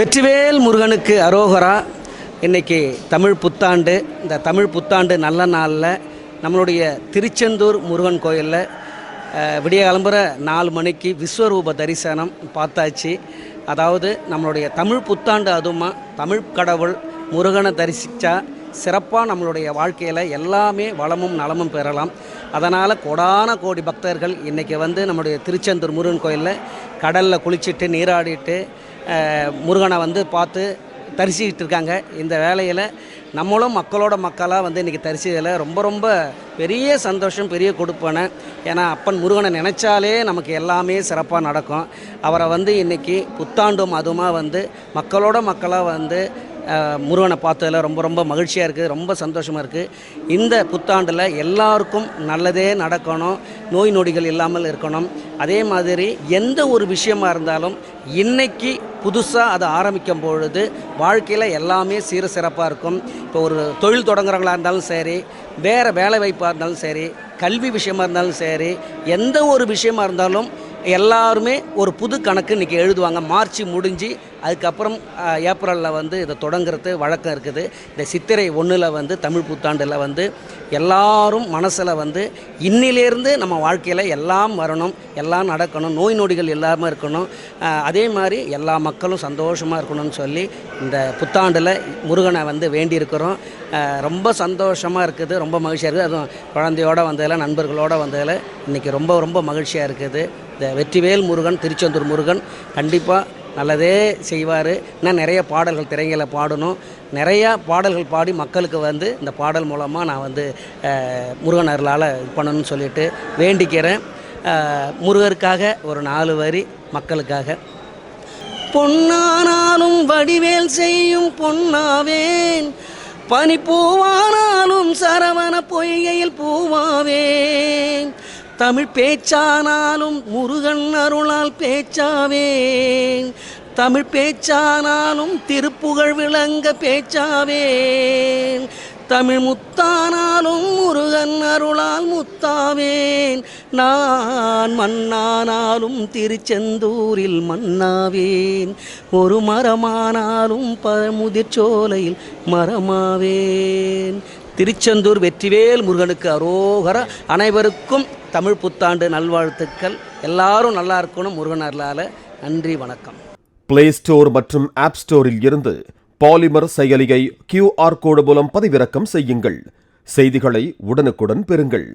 வெற்றிவேல் முருகனுக்கு அரோகரா. இன்னைக்கு தமிழ் புத்தாண்டு. இந்த தமிழ் புத்தாண்டு நல்ல நாளில் நம்மளுடைய திருச்செந்தூர் முருகன் கோயிலில் விடிய கிளம்புற நாலு மணிக்கு விஸ்வரூப தரிசனம் பார்த்தாச்சு. அதாவது நம்மளுடைய தமிழ் புத்தாண்டு அதுமா தமிழ் கடவுள் முருகனை தரிசித்தா சிறப்பாக நம்மளுடைய வாழ்க்கையில் எல்லாமே வளமும் நலமும் பெறலாம். அதனால் கோடான கோடி பக்தர்கள் இன்றைக்கி வந்து நம்முடைய திருச்செந்தூர் முருகன் கோயிலில் கடலில் குளிச்சுட்டு நீராடிட்டு முருகனை வந்து பார்த்து தரிசிக்கிட்டு இருக்காங்க. இந்த வேலையில் நம்மளும் மக்களோட மக்களாக வந்து இன்றைக்கி தரிசிதில் ரொம்ப ரொம்ப பெரிய சந்தோஷம் பெரிய கொடுப்பேன். ஏன்னா அப்பன் முருகனை நினச்சாலே நமக்கு எல்லாமே சிறப்பாக நடக்கும். அவரை வந்து இன்றைக்கி புத்தாண்டும் அதுமா வந்து மக்களோட மக்களாக வந்து முருகனை பார்த்ததில் ரொம்ப ரொம்ப மகிழ்ச்சியாக இருக்குது ரொம்ப சந்தோஷமாக இருக்குது இந்த புத்தாண்டில் எல்லாருக்கும் நல்லதே நடக்கணும் நோய் நொடிகள் இல்லாமல் இருக்கணும். அதே மாதிரி எந்த ஒரு விஷயமா இருந்தாலும் இன்றைக்கி புதுசாக அதை ஆரம்பிக்கும் பொழுது வாழ்க்கையில் எல்லாமே சீர சிறப்பாக இருக்கும். இப்போ ஒரு தொழில் தொடங்குறவங்களாக இருந்தாலும் சரி வேறு வேலை வாய்ப்பாக இருந்தாலும் சரி கல்வி விஷயமா இருந்தாலும் சரி எந்த ஒரு விஷயமா இருந்தாலும் எல்லாருமே ஒரு புது கணக்கு இன்றைக்கி எழுதுவாங்க. மார்ச் முடிஞ்சு அதுக்கப்புறம் ஏப்ரலில் வந்து இதை தொடங்குறது வழக்கம் இருக்குது. இந்த சித்திரை ஒன்றில் வந்து தமிழ் புத்தாண்டில் வந்து எல்லாரும் மனசில் வந்து இன்னிலேருந்து நம்ம வாழ்க்கையில் எல்லாம் வரணும் எல்லாம் நடக்கணும் நோய் நொடிகள் இல்லாமல் இருக்கணும். அதே மாதிரி எல்லா மக்களும் சந்தோஷமாக இருக்கணும்னு சொல்லி இந்த புத்தாண்டில் முருகனை வந்து வேண்டியிருக்கிறோம். ரொம்ப சந்தோஷமாக இருக்குது ரொம்ப மகிழ்ச்சியாக இருக்குது. அதுவும் குழந்தையோட வந்ததில் நண்பர்களோட வந்ததில் இன்றைக்கி ரொம்ப ரொம்ப மகிழ்ச்சியாக இருக்குது. இந்த வெற்றிவேல் முருகன் திருச்செந்தூர் முருகன் கண்டிப்பாக நல்லதே செய்வார். இன்னும் நிறைய பாடல்கள் திரைகளை பாடணும். நிறையா பாடல்கள் பாடி மக்களுக்கு வந்து இந்த பாடல் மூலமாக நான் வந்து முருகன் அருளால் இது பண்ணணும்னு சொல்லிட்டு வேண்டிக்கிறேன். முருகருக்காக ஒரு நாலு வரி மக்களுக்காக. பொன்னானாலும் வடிவேல் செய்யும் பொன்னாவேன். பனிப்பூவானாலும் சரவண பொய்கையில் பூவாவேன். தமிழ் பேச்சானாலும் முருகன் அருளால் பேச்சாவேன். தமிழ் பேச்சானாலும் திருப்புகழ் விளங்க பேச்சாவேன். தமிழ் முத்தானாலும் முருகன் அருளால் முத்தாவேன். நான் மண்ணானாலும் திருச்செந்தூரில் மண்ணாவேன் ஒரு மரமானாலும் பமுதிர்ச்சோலையில் மரமாவேன். திருச்செந்தூர் வெற்றிவேல் முருகனுக்கு அரோகர. அனைவருக்கும் தமிழ் புத்தாண்டு நல்வாழ்த்துக்கள். எல்லாரும் நல்லா இருக்கணும் முருகன் அருளால். நன்றி வணக்கம். பிளே ஸ்டோர் மற்றும் ஆப் ஸ்டோரில் இருந்து பாலிமர் செயலியை கியூஆர் கோடு மூலம் பதிவிறக்கம் செய்யுங்கள். செய்திகளை உடனுக்குடன் பெறுங்கள்.